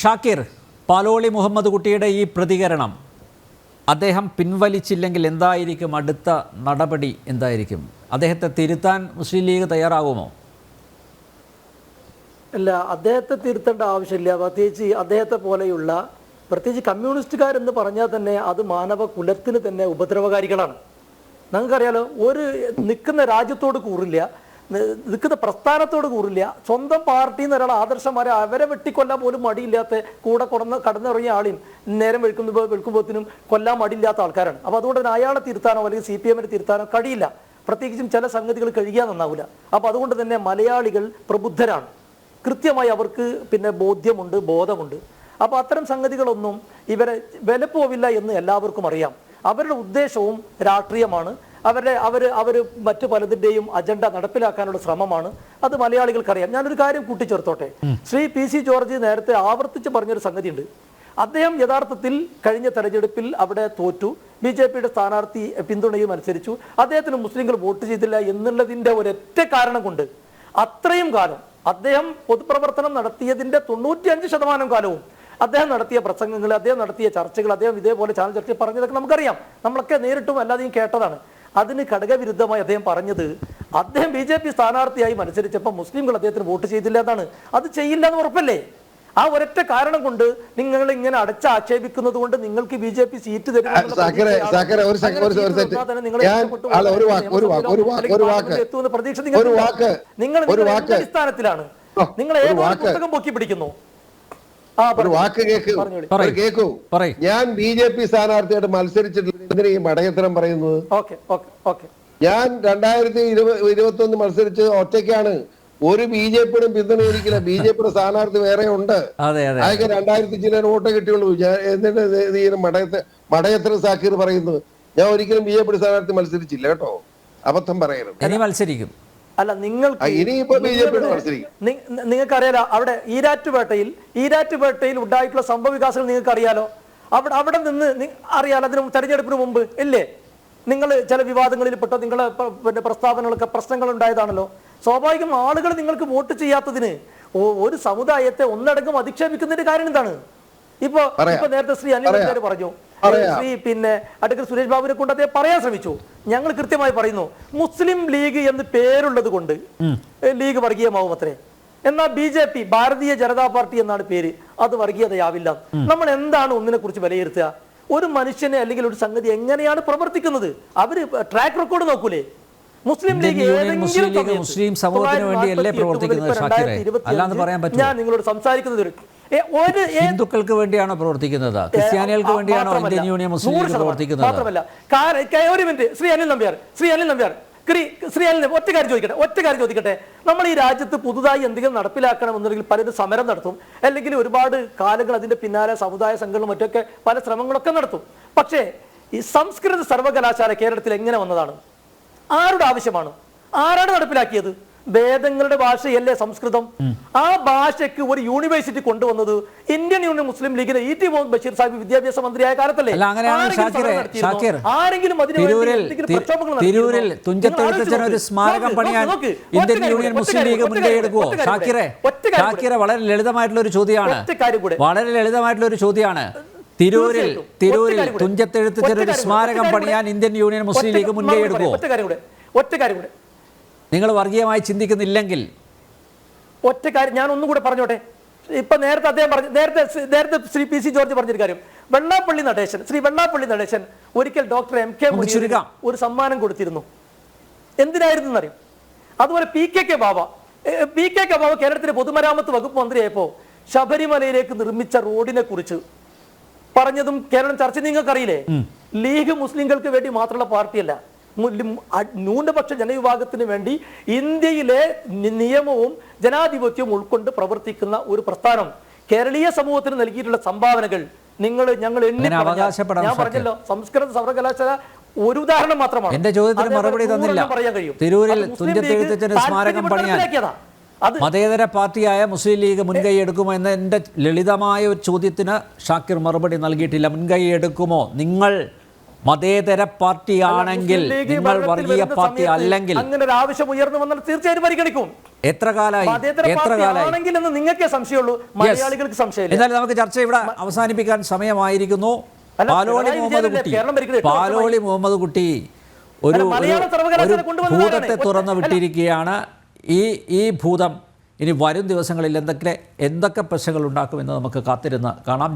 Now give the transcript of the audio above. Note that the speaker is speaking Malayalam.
ഷാക്കിർ പാലോളി മുഹമ്മദ് കുട്ടിയുടെ ഈ പ്രതികരണം അദ്ദേഹം പിൻവലിച്ചില്ലെങ്കിൽ എന്തായിരിക്കും അടുത്ത നടപടി എന്തായിരിക്കും? അദ്ദേഹത്തെ തിരുത്താൻ മുസ്ലിം ലീഗ് തയ്യാറാകുമോ? അല്ല അദ്ദേഹത്തെ തിരുത്തേണ്ട ആവശ്യമില്ല. പ്രത്യേകിച്ച് അദ്ദേഹത്തെ പോലെയുള്ള പ്രത്യേകിച്ച് കമ്മ്യൂണിസ്റ്റുകാരെന്ന് പറഞ്ഞാൽ തന്നെ അത് മാനവ കുലത്തിന് തന്നെ ഉപദ്രവകാരികളാണ്. നമുക്കറിയാലോ ഒരു നിൽക്കുന്ന രാജ്യത്തോട് കൂറില്ല. നിൽക്കുന്ന പ്രസ്ഥാനത്തോട് കൂറില്ല. സ്വന്തം പാർട്ടിയിൽ നിന്ന് ഒരാൾ ആദർശമാരെ അവരെ വെട്ടിക്കൊല്ലാൻ പോലും മടിയില്ലാത്ത കൂടെ കൊടന്ന് കടന്നിറങ്ങിയ ആളെയും നേരം വെളുക്കുമ്പോൾ വെളുക്കുമ്പോഴത്തിനും കൊല്ലാൻ മടിയില്ലാത്ത ആൾക്കാരാണ്. അപ്പോൾ അതുകൊണ്ട് തന്നെ അയാളെ തിരുത്താനോ അല്ലെങ്കിൽ സി പി എമ്മിനെ തിരുത്താനോ കഴിയില്ല. പ്രത്യേകിച്ചും ചില സംഗതികൾ കഴിയാൻ നന്നാവില്ല അപ്പോൾ അതുകൊണ്ട് തന്നെ മലയാളികൾ പ്രബുദ്ധരാണ്. കൃത്യമായി അവർക്ക് പിന്നെ ബോധ്യമുണ്ട് ബോധമുണ്ട്. അപ്പോൾ അത്തരം സംഗതികളൊന്നും ഇവരെ വിലപ്പോവില്ല എന്ന് എല്ലാവർക്കും അറിയാം. അവരുടെ ഉദ്ദേശവും രാഷ്ട്രീയമാണ്. അവരുടെ അവർ അവർ മറ്റു പലതിന്റെയും അജണ്ട നടപ്പിലാക്കാനുള്ള ശ്രമമാണ്. അത് മലയാളികൾക്കറിയാം. ഞാനൊരു കാര്യം കൂട്ടിച്ചേർത്തോട്ടെ. ശ്രീ പി സി ജോർജ് നേരത്തെ ആവർത്തിച്ച് പറഞ്ഞൊരു സംഗതിയുണ്ട്. അദ്ദേഹം യഥാർത്ഥത്തിൽ കഴിഞ്ഞ തെരഞ്ഞെടുപ്പിൽ അവിടെ തോറ്റു. ബി ജെ പിയുടെ സ്ഥാനാർത്ഥി പിന്തുണയും അനുസരിച്ചു. അദ്ദേഹത്തിന് മുസ്ലിങ്ങൾ വോട്ട് ചെയ്തില്ല എന്നുള്ളതിന്റെ ഒരൊറ്റ കാരണം കൊണ്ട് അത്രയും കാലം അദ്ദേഹം പൊതുപ്രവർത്തനം നടത്തിയതിന്റെ തൊണ്ണൂറ്റിയഞ്ച് ശതമാനം കാലവും അദ്ദേഹം നടത്തിയ പ്രസംഗങ്ങൾ അദ്ദേഹം നടത്തിയ ചർച്ചകൾ അദ്ദേഹം ഇതേപോലെ ചാനൽ ചർച്ച പറഞ്ഞതൊക്കെ നമുക്കറിയാം. നമ്മളൊക്കെ നേരിട്ടും അല്ലാതെയും കേട്ടതാണ്. അതിന് ഘടകവിരുദ്ധമായി അദ്ദേഹം പറഞ്ഞത് അദ്ദേഹം ബി ജെ പി സ്ഥാനാർത്ഥിയായി മത്സരിച്ചപ്പോൾ മുസ്ലിംകൾ അദ്ദേഹത്തിന് വോട്ട് ചെയ്തില്ല എന്നാണ്. അത് ചെയ്യില്ല എന്ന് ഉറപ്പല്ലേ? ആ ഒരൊറ്റ കാരണം കൊണ്ട് നിങ്ങൾ ഇങ്ങനെ അടച്ച ആക്ഷേപിക്കുന്നത് കൊണ്ട് നിങ്ങൾക്ക് ബി ജെ പി സീറ്റ് തരും പ്രതീക്ഷ നിങ്ങൾ അടിസ്ഥാനത്തിലാണ് നിങ്ങൾ ഏത് പുസ്തകം പൊക്കി പിടിക്കുന്നു. ഒരു. വാക്ക് കേക്കൂ. കേക്കൂ. ഞാൻ ബി ജെ പി സ്ഥാനാർത്ഥിയായിട്ട് മത്സരിച്ചിട്ടില്ല. എന്തിനാ ഈ മടയത്തരം പറയുന്നത്? Okay okay okay. ഞാൻ രണ്ടായിരത്തി ഇരുപത്തി ഒന്ന് മത്സരിച്ച് ഒറ്റയ്ക്കാണ്. ഒരു ബി ജെ പിയുടെ പിന്തുണയിരിക്കില്ല ബി ജെ പിയുടെ സ്ഥാനാർത്ഥി വേറെ ഉണ്ട്. അതെ അതെ അതൊക്കെ രണ്ടായിരത്തി ചില വോട്ടേ കിട്ടിയുള്ളൂ. ഞാൻ എന്നിട്ട് മടയത്തെ മടയത്ര സാക്കീർ പറയുന്നത്? ഞാൻ ഒരിക്കലും ബി ജെ പി സ്ഥാനാർത്ഥി മത്സരിച്ചില്ല കേട്ടോ. അബദ്ധം പറയരുത്. ഇനി മത്സരിക്കും. അല്ല നിങ്ങൾക്ക് നിങ്ങൾക്കറിയാലോ അവിടെ ഈരാറ്റുപേട്ടയിൽ ഈരാറ്റുപേട്ടയിൽ ഉണ്ടായിട്ടുള്ള സംഭവ വികാസങ്ങൾ നിങ്ങൾക്ക് അറിയാലോ അവിടെ അവിടെ നിന്ന് അറിയാലോ അതിന് തെരഞ്ഞെടുപ്പിന് മുമ്പ് ഇല്ലേ? നിങ്ങൾ ചില വിവാദങ്ങളിൽ പെട്ടോ നിങ്ങളെ പിന്നെ പ്രസ്താവനകളൊക്കെ പ്രശ്നങ്ങൾ ഉണ്ടായതാണല്ലോ. സ്വാഭാവികം ആളുകൾ നിങ്ങൾക്ക് വോട്ട് ചെയ്യാത്തതിന് ഒരു സമുദായത്തെ ഒന്നടങ്കം അധിക്ഷേപിക്കുന്നതിന്റെ കാര്യം എന്താണ്? ഇപ്പൊ. ഇപ്പൊ നേരത്തെ ശ്രീ അനിൽ. പറഞ്ഞു. ശ്രീ പിന്നെ അടുക്കൽ സുരേഷ് ബാബുവിനെ കൊണ്ട് അദ്ദേഹം പറയാൻ ശ്രമിച്ചു. ഞങ്ങൾ കൃത്യമായി പറയുന്നു മുസ്ലിം ലീഗ് എന്ന് പേരുള്ളത് കൊണ്ട് ലീഗ് വർഗീയമാവും അത്രേ. എന്നാൽ B J P Bharatiya Janata party എന്നാണ് പേര് അത് വർഗീയതയാവില്ല. നമ്മൾ എന്താണ് ഒന്നിനെ കുറിച്ച് വിലയിരുത്തുക? ഒരു മനുഷ്യനെ അല്ലെങ്കിൽ ഒരു സംഗതി എങ്ങനെയാണ് പ്രവർത്തിക്കുന്നത്? അവർ ട്രാക്ക് റെക്കോർഡ് നോക്കൂലേ? മുസ്ലിം ലീഗ് ഏതെങ്കിലും മുസ്ലിം സമൂഹത്തിന് വേണ്ടിയല്ലേ പ്രവർത്തിക്കുന്നത് ഇപ്പോൾ ഷാക്കിറെ? 2025 പറയാൻ പറ്റുമോ? ഞാൻ നിങ്ങളോട് സംസാരിക്കുന്നത് ഒരു- ഹിന്ദുക്കൾക്ക് വേണ്ടിയാണോ പ്രവർത്തിക്കുന്നത്? ക്രിസ്ത്യാനികൾക്ക് വേണ്ടിയാണോ ഇന്ത്യൻ യൂണിയൻ മുസ്ലിം ലീഗ് പ്രവർത്തിക്കുന്നത്? മാത്രമല്ല. കാര- ഒരു മിനിറ്റ്. ശ്രീ അനിൽ നമ്പ്യാർ ശ്രീ അനിൽ നമ്പ്യാർ ശ്രീ അനിൽ ഒറ്റ കാര്യം ചോദിക്കട്ടെ ഒറ്റ കാര്യം ചോദിക്കട്ടെ. നമ്മൾ ഈ രാജ്യത്ത് പുതുതായി എന്തെങ്കിലും നടപ്പിലാക്കണമെന്നുണ്ടെങ്കിൽ പലരും സമരം നടത്തും. അല്ലെങ്കിൽ ഒരുപാട് കാലങ്ങൾ അതിന്റെ പിന്നാലെ സമുദായ സംഘങ്ങളും മറ്റൊക്കെ പല ശ്രമങ്ങളൊക്കെ നടത്തും. പക്ഷേ ഈ സംസ്കൃത സർവകലാശാല കേരളത്തിൽ എങ്ങനെ വന്നതാണ്? ആരുടെ ആവശ്യമാണ്? ആരാണ് നടപ്പിലാക്കിയത്? വേദങ്ങളുടെ ഭാഷയല്ലേ സംസ്കൃതം? ആ ഭാഷയ്ക്ക് ഒരു യൂണിവേഴ്സിറ്റി കൊണ്ടുവന്നത് ഇന്ത്യൻ യൂണിയൻ മുസ്ലിം ലീഗിലെ ഇ ടി മുഹമ്മദ് ബഷീർ സാഹിബ് വിദ്യാഭ്യാസ മന്ത്രിയായ കാലത്തല്ലേ? ആരെങ്കിലും തിരൂരിൽ സ്മാരകം പണിയാൻ. ഇന്ത്യൻ യൂണിയൻ മുസ്ലിം ലീഗ് ഷാക്കിറെ. ഷാക്കിറെ വളരെ ലളിതമായിട്ടുള്ള ഒരു ചോദ്യമാണ്. വളരെ ലളിതമായിട്ടുള്ള ഒരു ചോദ്യമാണ്. തിരൂരിൽ. തിരൂരിൽ കൂടെ, സ്മാരകം പണിയാൻ ഇന്ത്യൻ യൂണിയൻ മുസ്ലിം ലീഗ് മുന്നേ മറുപടി എടുക്കുമോ ഒറ്റ കാര്യം കൂടെ. ഒറ്റ കാര്യം കൂടെ. നിങ്ങൾ വർഗീയമായി ചിന്തിക്കുന്നില്ലെങ്കിൽ ഒറ്റ കാര്യം ഞാൻ ഒന്നുകൂടെ പറഞ്ഞോട്ടെ. ഇപ്പൊ നേരത്തെ അദ്ദേഹം പറഞ്ഞു നേരത്തെ നേരത്തെ ശ്രീ പി സി ജോർജ് പറഞ്ഞൊരു കാര്യം. വെള്ളാപ്പള്ളി നടേശൻ ശ്രീ വെള്ളാപ്പള്ളി നടേശൻ ഒരിക്കൽ ഡോക്ടർ എം കെ ഒരു സമ്മാനം കൊടുത്തിരുന്നു. എന്തിനായിരുന്നു എന്നറിയും അതുപോലെ P K K Baba P K K Baba കേരളത്തിലെ പൊതുമരാമത്ത് വകുപ്പ് മന്ത്രിയായപ്പോ ശബരിമലയിലേക്ക് നിർമ്മിച്ച റോഡിനെ കുറിച്ച് പറഞ്ഞതും കേരളം ചർച്ച. നിങ്ങൾക്കറിയില്ലേ? ലീഗ് മുസ്ലിങ്ങൾക്ക് വേണ്ടി മാത്രമുള്ള പാർട്ടിയല്ല. ന്യൂനപക്ഷ ജനവിഭാഗത്തിന് വേണ്ടി ഇന്ത്യയിലെ നിയമവും ജനാധിപത്യവും ഉൾക്കൊണ്ട് പ്രവർത്തിക്കുന്ന ഒരു പ്രസ്ഥാനം. കേരളീയ സമൂഹത്തിന് നൽകിയിട്ടുള്ള സംഭാവനകൾ. നിങ്ങൾ ഞങ്ങൾ എണ്ണി ഞാൻ പറഞ്ഞല്ലോ സംസ്കൃത സർവകലാശാല ഒരു ഉദാഹരണം മാത്രമാണ്. എന്റെ ചോദ്യത്തിന് മറുപടി തന്നില്ല. തിരൂരിൽ സ്മാരകം പണിയാൻ മതേതര പാർട്ടിയായ മുസ്ലിം ലീഗ് മുൻകൈ എടുക്കുമോ എന്ന എന്റെ ലളിതമായ ഒരു ചോദ്യത്തിന് ഷാക്കിർ മറുപടി നൽകിയിട്ടില്ല. മുൻകൈ എടുക്കുമോ? നിങ്ങൾ മതേതര പാർട്ടിയാണെങ്കിൽ നിങ്ങൾ വർഗീയ പാർട്ടി അല്ലെങ്കിൽ അങ്ങനെ ഒരു ആവശ്യം ഉയർന്നു വന്നാൽ തീർച്ചയായും പരിഗണിക്കും. എത്ര മതേതര എത്ര പാർട്ടി കാലായി ആണെങ്കിൽ എന്ന് നിങ്ങൾക്കേ സംശയമുള്ളൂ. മലയാളികൾക്ക് സംശയമില്ല. എന്നാലും നമുക്ക് ചർച്ച ഇവിടെ അവസാനിപ്പിക്കാൻ സമയമായിരിക്കുന്നു. അല്ല, പാലോളി പിണറായി മുഹമ്മദ് വിജയനല്ലേ കുട്ടി. കേരളം ഭരിക്കുന്നത്? എട്ട് പാലോളി മുഹമ്മദ് കുട്ടി ഒരു അല്ല, മലയാള ഒരു സർവകലാശാല കൊണ്ടുവന്നത് ഭൂതത്തെ ആരാണ്? തുറന്നു അല്ല. വിട്ടിരിക്കുകയാണ്. ഈ ഈ ഭൂതം ഇനി വരും ദിവസങ്ങളിൽ എന്തൊക്കെ എന്തൊക്കെ പ്രശ്നങ്ങൾ ഉണ്ടാക്കുമെന്ന് നമുക്ക് കാത്തിരുന്ന് കാണാം.